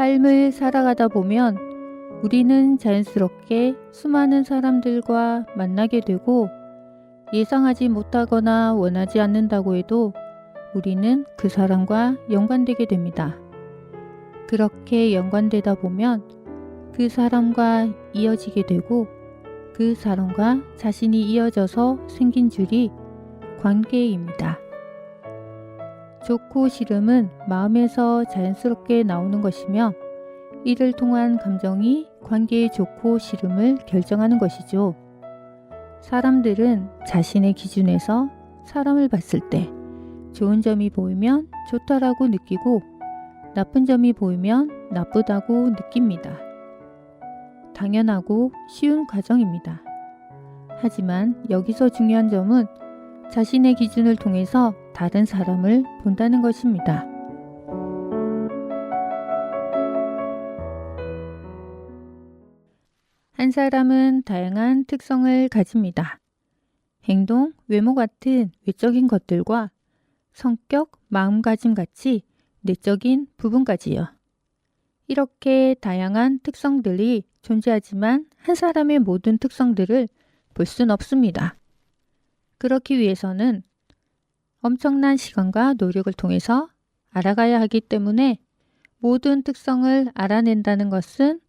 삶을 살아가다 보면 우리는 자연스럽게 수많은 사람들과 만나게 되고 예상하지 못하거나 원하지 않는다고 해도 우리는 그 사람과 연관되게 됩니다. 그렇게 연관되다 보면 그 사람과 이어지게 되고 그 사람과 자신이 이어져서 생긴 줄이 관계입니다. 좋고 싫음은 마음에서 자연스럽게 나오는 것이며 이를 통한 감정이 관계의 좋고 싫음을 결정하는 것이죠. 사람들은 자신의 기준에서 사람을 봤을 때 좋은 점이 보이면 좋다라고 느끼고 나쁜 점이 보이면 나쁘다고 느낍니다. 당연하고 쉬운 과정입니다. 하지만 여기서 중요한 점은 자신의 기준을 통해서 다른 사람을 본다는 것입니다. 한 사람은 다양한 특성을 가집니다. 행동, 외모 같은 외적인 것들과 성격, 마음가짐 같이 내적인 부분까지요. 이렇게 다양한 특성들이 존재하지만 한 사람의 모든 특성들을 볼 순 없습니다. 그렇기 위해서는 엄청난 시간과 노력을 통해서 알아가야 하기 때문에 모든 특성을 알아낸다는 것은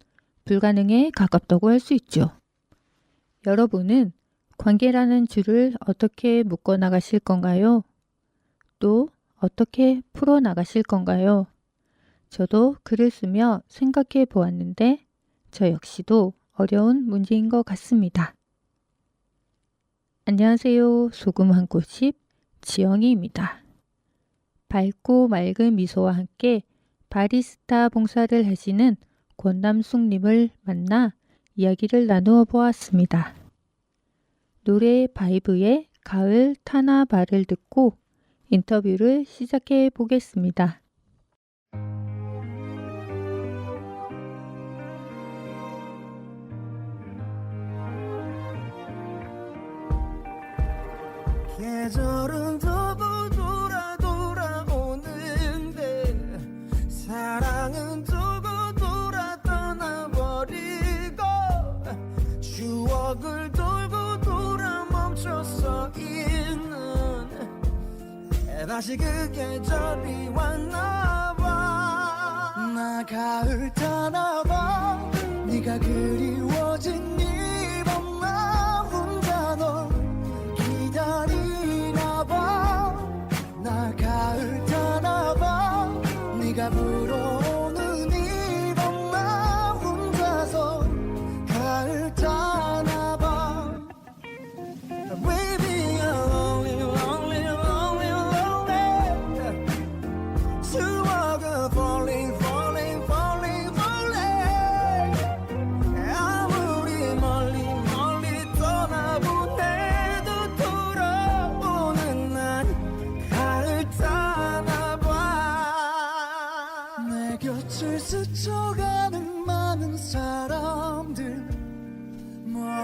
불가능에 가깝다고 할 수 있죠. 여러분은 관계라는 줄을 어떻게 묶어 나가실 건가요? 또 어떻게 풀어 나가실 건가요? 저도 글을 쓰며 생각해 보았는데 저 역시도 어려운 문제인 것 같습니다. 안녕하세요. 소금 한 꼬집 지영이입니다. 밝고 맑은 미소와 함께 바리스타 봉사를 하시는 권남숙님을 만나 이야기를 나누어 보았습니다. 노래 바이브의 가을 타나 발을 듣고 인터뷰를 시작해 보겠습니다. 계절은 다시 그 계절이 왔나 봐 나 가을 타나 봐 네가 그리워진 이 밤 나 혼자 널 기다리나 봐. 나 가을 타나 봐. 네가 불어오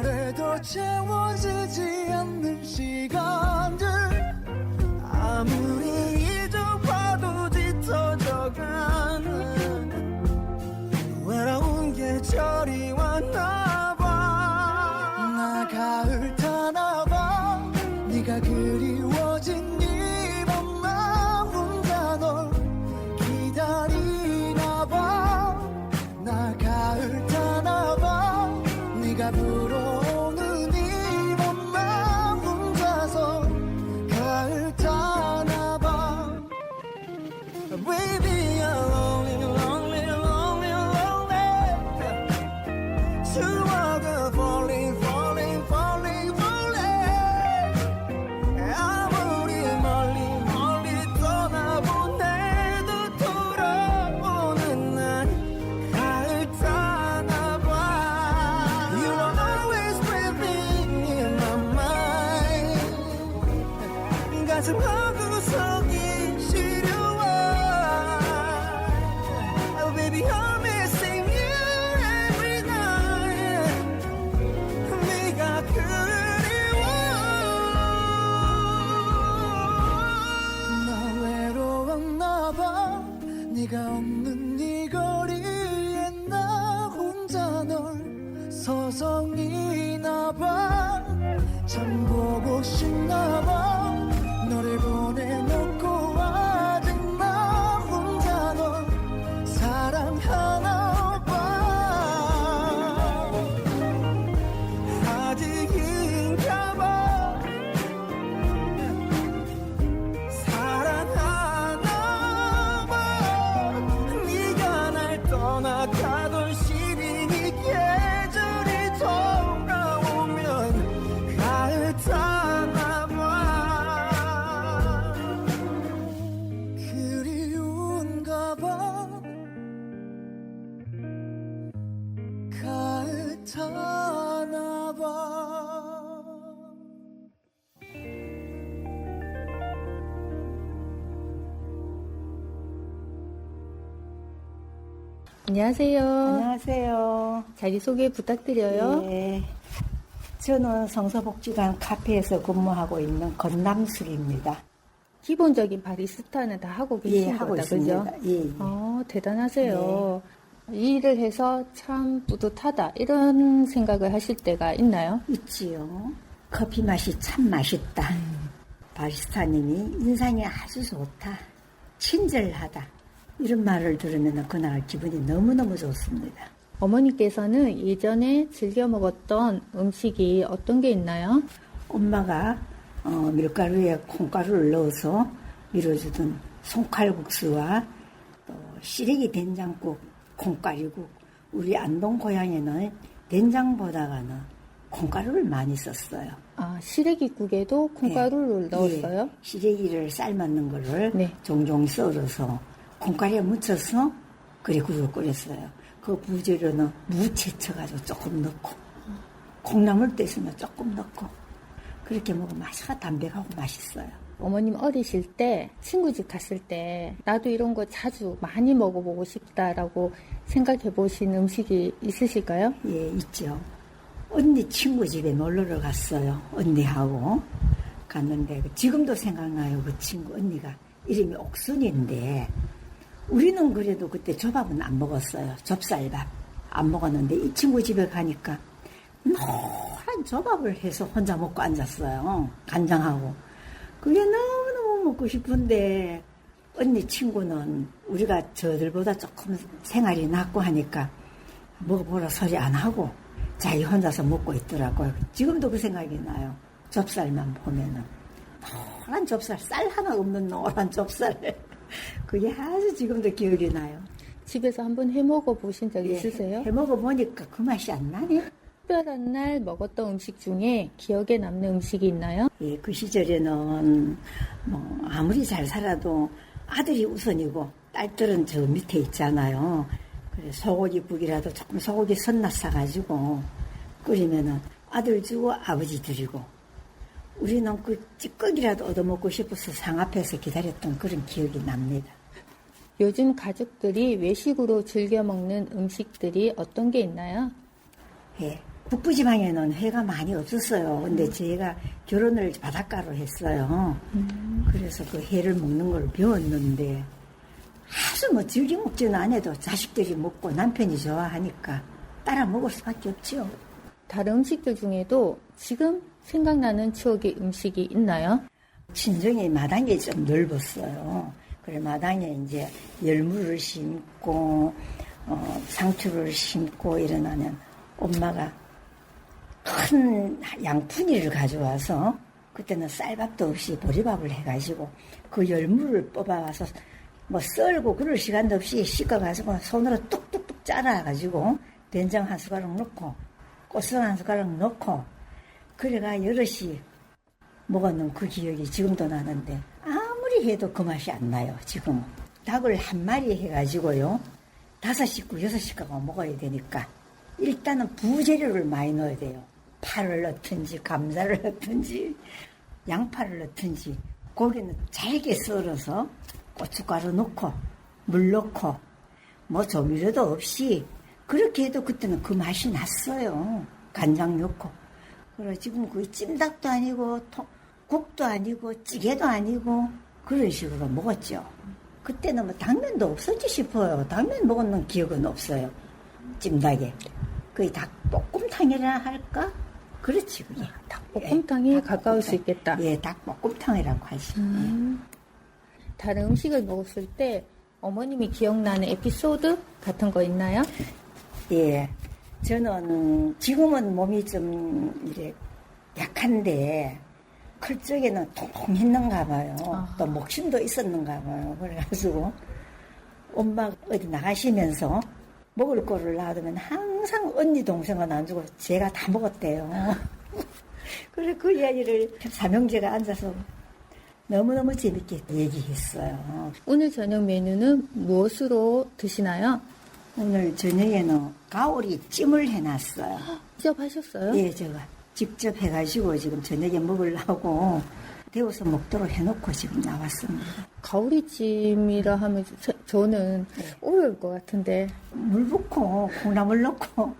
뭐래도 채워지지 않는 시간 타나 봐 안녕하세요. 안녕하세요. 자기소개 부탁드려요. 예. 저는 성서복지관 카페에서 근무하고 있는 건남숙입니다. 기본적인 바리스타는 다 하고 예, 계신 하고 거다, 있습니다. 그죠? 예, 예. 어, 대단하세요. 이 일을 해서 참 뿌듯하다 이런 생각을 하실 때가 있나요? 있지요. 커피 맛이 참 맛있다. 바리스타님이 인상이 아주 좋다. 친절하다. 이런 말을 들으면 그날 기분이 너무너무 좋습니다. 어머니께서는 예전에 즐겨 먹었던 음식이 어떤 게 있나요? 엄마가 어, 밀가루에 콩가루를 넣어서 밀어주던 송칼국수와 또 시래기 된장국, 콩가루국. 우리 안동 고향에는 된장보다가는 콩가루를 많이 썼어요. 아, 시래기국에도 콩가루를 예. 넣었어요? 예, 시래기를 삶았는 거를 네. 종종 썰어서 콩가루에 묻혀서 그래 국을 끓였어요. 그 부재료는 무 채쳐가지고 조금 넣고 콩나물 때 있으면 조금 넣고 그렇게 먹으면 맛이 담백하고 맛있어요. 어머님 어리실 때 친구 집 갔을 때 나도 이런 거 자주 많이 먹어보고 싶다라고 생각해 보신 음식이 있으실까요? 예, 있죠. 언니 친구 집에 놀러를 갔어요. 언니하고 갔는데 지금도 생각나요. 그 친구 언니가 이름이 옥순인데 우리는 그래도 그때 조밥은 안 먹었어요. 접쌀밥 안 먹었는데 이 친구 집에 가니까 노란 조밥을 해서 혼자 먹고 앉았어요. 간장하고 그게 너무너무 먹고 싶은데 언니 친구는 우리가 저들보다 조금 생활이 낮고 하니까 먹어보라 소리 안 하고 자기 혼자서 먹고 있더라고요. 지금도 그 생각이 나요. 좁쌀만 보면은 노란 좁쌀, 쌀 하나 없는 노란 좁쌀. 그게 아주 지금도 기억이 나요. 집에서 한번 해 먹어 보신 적 있으세요? 해 먹어 보니까 그 맛이 안 나네. 특별한 날 먹었던 음식 중에 기억에 남는 음식이 있나요? 예, 그 시절에는 뭐 아무리 잘 살아도 아들이 우선이고 딸들은 저 밑에 있잖아요. 그래 소고기 국이라도 조금 소고기 선나 싸가지고 끓이면은 아들 주고 아버지 드리고 우리는 그 찌꺼기라도 얻어먹고 싶어서 상 앞에서 기다렸던 그런 기억이 납니다. 요즘 가족들이 외식으로 즐겨 먹는 음식들이 어떤 게 있나요? 예. 북부 지방에는 회가 많이 없었어요. 근데 제가 결혼을 바닷가로 했어요. 그래서 그 회를 먹는 걸 배웠는데 아주 뭐 즐겨 먹지는 않아도 자식들이 먹고 남편이 좋아하니까 따라 먹을 수밖에 없죠. 다른 음식들 중에도 지금 생각나는 추억의 음식이 있나요? 친정이 마당이 좀 넓었어요. 그래 마당에 이제 열무를 심고 어, 상추를 심고 이러나면 엄마가 큰 양푼이를 가져와서 그때는 쌀밥도 없이 보리밥을 해가지고 그 열무를 뽑아와서 뭐 썰고 그럴 시간도 없이 씻어가지고 손으로 뚝뚝뚝 잘라가지고 된장 한 숟가락 넣고 고추장 한 숟가락 넣고 그래가 여럿이 먹었는 그 기억이 지금도 나는데 아무리 해도 그 맛이 안 나요 지금은. 닭을 한 마리 해가지고요. 다섯 식구 여섯 식구가 먹어야 되니까 일단은 부재료를 많이 넣어야 돼요 파를 넣든지 감자를 넣든지 양파를 넣든지 고기는 잘게 썰어서 고춧가루 넣고 물 넣고 뭐 조미료도 없이 그렇게 해도 그때는 그 맛이 났어요 간장 넣고 그래 지금 그 찜닭도 아니고 통- 국도 아니고 찌개도 아니고 그런 식으로 먹었죠. 그때는 뭐 당면도 없었지 싶어요. 당면 먹었는 기억은 없어요. 찜닭에. 거의 닭볶음탕이라 할까? 그렇지 그게. 볶음탕이 예, 가까울 수. 있겠다. 예, 닭볶음탕이라고 하지. 음. 다른 음식을 먹었을 때 어머님이 기억나는 에피소드 같은 거 있나요? 예. 저는 지금은 몸이 좀 이래 약한데 클 적에는 통통했는가 봐요. 아. 또 목심도 있었는가 봐요. 그래가지고 엄마 어디 나가시면서 먹을 거를 놔두면 항상 언니 동생은 안 주고 제가 다 먹었대요. 그래 그 이야기를 삼형제가 앉아서 너무너무 재밌게 얘기했어요. 오늘 저녁 메뉴는 무엇으로 드시나요? 오늘 저녁에는 가오리 찜을 해놨어요. 직접 하셨어요? 예, 제가 직접 해가지고 지금 저녁에 먹으려고 데워서 먹도록 해놓고 지금 나왔습니다. 가오리찜이라 하면 저, 저는 어려울 것 같은데 물 붓고 콩나물 넣고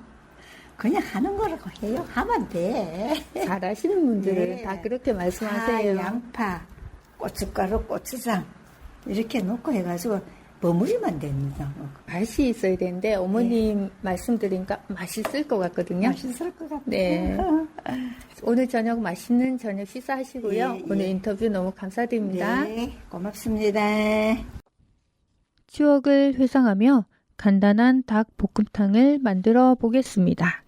그냥 하는 거라고 해요. 하면 돼. 잘하시는 분들은 네. 다 그렇게 파, 말씀하세요. 양파, 고춧가루, 고추장 이렇게 넣고 해가지고 버무리면 됩니다. 뭐. 맛이 있어야 되는데 어머님 말씀드리니까 맛있을 것 같거든요. 맛있을 것 같아요. 네. 오늘 저녁 맛있는 저녁 식사하시고요. 예, 예. 오늘 인터뷰 너무 감사드립니다. 네, 고맙습니다. 추억을 회상하며 간단한 닭 볶음탕을 만들어 보겠습니다.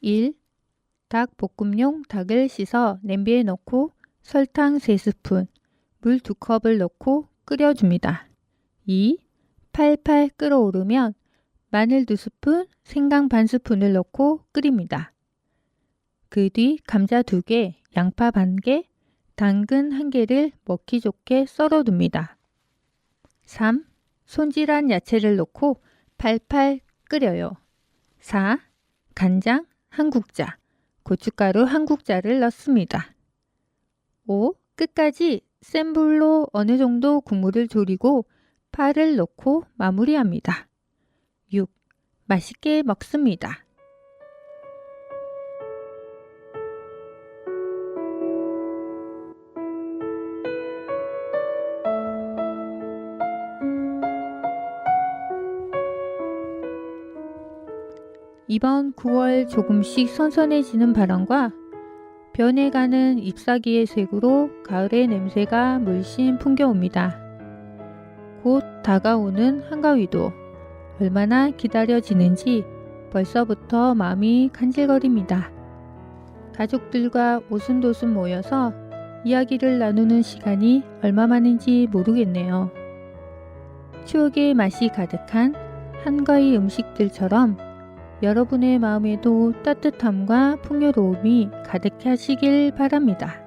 1. 닭 볶음용 닭을 씻어 냄비에 넣고 설탕 3스푼, 물 2컵을 넣고 끓여줍니다. 2. 팔팔 끓어오르면 마늘 2스푼, 생강 반 스푼을 넣고 끓입니다. 그 뒤 감자 2개, 양파 반 개, 당근 1개를 먹기 좋게 썰어둡니다. 3. 손질한 야채를 넣고 팔팔 끓여요. 4. 간장 한 국자, 고춧가루 한 국자를 넣습니다. 5. 끝까지 센 불로 어느 정도 국물을 졸이고 파를 넣고 마무리합니다. 6. 맛있게 먹습니다. 이번 9월 조금씩 선선해지는 바람과 변해가는 잎사귀의 색으로 가을의 냄새가 물씬 풍겨옵니다. 곧 다가오는 한가위도 얼마나 기다려지는지 벌써부터 마음이 간질거립니다. 가족들과 오순도순 모여서 이야기를 나누는 시간이 얼마만인지 모르겠네요. 추억의 맛이 가득한 한가위 음식들처럼 여러분의 마음에도 따뜻함과 풍요로움이 가득 하시길 바랍니다.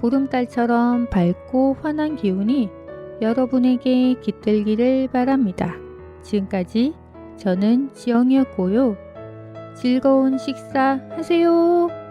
보름달처럼 밝고 환한 기운이 여러분에게 깃들기를 바랍니다. 지금까지 저는 지영이었고요. 즐거운 식사 하세요.